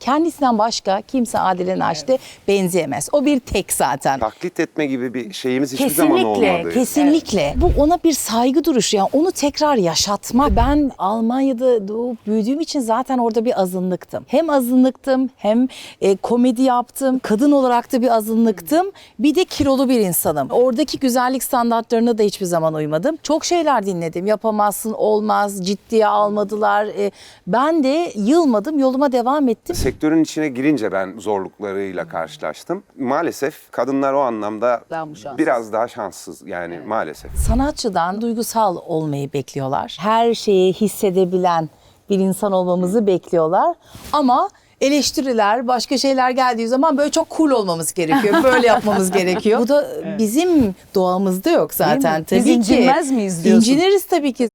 Kendisinden başka kimse Adile Naşit'e benzeyemez. O bir tek zaten. Taklit etme gibi bir şeyimiz hiçbir zaman Kesinlikle, olmadı. kesinlikle. Bu ona bir saygı duruşu. Yani onu tekrar yaşatmak. Ben Almanya'da doğup büyüdüğüm için zaten orada bir azınlıktım. Hem azınlıktım hem e, komedi yaptım. Kadın olarak da bir azınlıktım. Bir de kilolu bir insanım. Oradaki güzellik standartlarına da hiçbir zaman uymadım. Çok şeyler dinledim. Yapamazsın, olmaz, ciddiye almadılar. E, ben de yılmadım, yoluma devam ettim. Sektörün içine girince ben zorluklarıyla karşılaştım. Maalesef kadınlar o anlamda Daha mı şanssız? biraz daha şanssız yani maalesef. sanatçıdan duygusal olmayı bekliyorlar. Her şeyi hissedebilen bir insan olmamızı bekliyorlar. Ama eleştiriler, başka şeyler geldiği zaman böyle çok cool olmamız gerekiyor. Böyle yapmamız gerekiyor. Bu da bizim doğamızda yok zaten mi? Biz tabii ki. incinmez miyiz diyorsun? İnciniriz tabii ki.